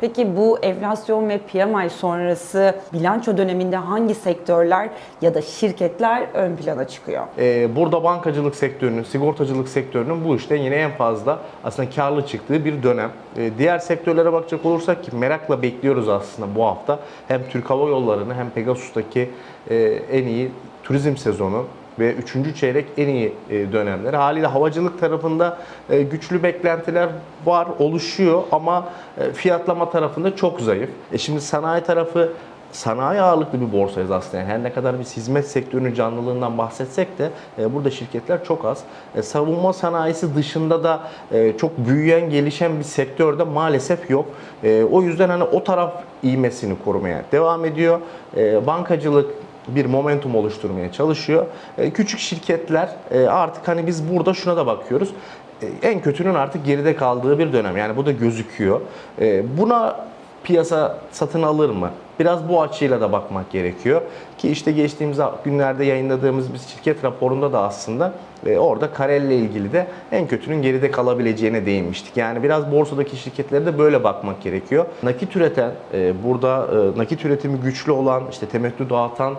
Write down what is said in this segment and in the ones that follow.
Peki bu enflasyon ve PMI sonrası bilanço döneminde hangi sektörler ya da şirketler ön plana çıkıyor? Ee, burada bankacılık sektörünün, sigortacılık sektörünün bu işten yine en fazla aslında karlı çıktığı bir dönem. Ee, diğer sektörlere bakacak olursak ki merakla bekliyoruz aslında bu hafta hem Türk Hava Yolları'nı hem Pegasus'taki e, en iyi turizm sezonu ve 3. çeyrek en iyi e, dönemleri. Haliyle havacılık tarafında e, güçlü beklentiler var, oluşuyor ama e, fiyatlama tarafında çok zayıf. E şimdi sanayi tarafı sanayi ağırlıklı bir borsayız aslında. Yani her ne kadar biz hizmet sektörünün canlılığından bahsetsek de e, burada şirketler çok az. E, savunma sanayisi dışında da e, çok büyüyen, gelişen bir sektörde maalesef yok. E, o yüzden hani o taraf ivmesini korumaya devam ediyor. E, bankacılık bir momentum oluşturmaya çalışıyor. E, küçük şirketler e, artık hani biz burada şuna da bakıyoruz. E, en kötünün artık geride kaldığı bir dönem. Yani bu da gözüküyor. Buna piyasa satın alır mı? Biraz bu açıyla da bakmak gerekiyor. Ki işte geçtiğimiz günlerde yayınladığımız bir şirket raporunda da aslında e, orada Karel'le ilgili de en kötünün geride kalabileceğine değinmiştik. Yani biraz borsadaki şirketlere de böyle bakmak gerekiyor. Nakit üreten, e, burada e, nakit üretimi güçlü olan, işte temettü dağıtan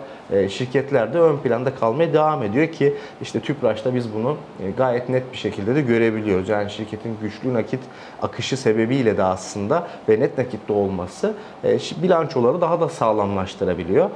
şirketler de ön planda kalmaya devam ediyor ki işte Tüpraş'ta biz bunu gayet net bir şekilde de görebiliyoruz. Yani şirketin güçlü nakit akışı sebebiyle de aslında ve net nakitte olması bilançoları daha da sağlamlaştırabiliyor.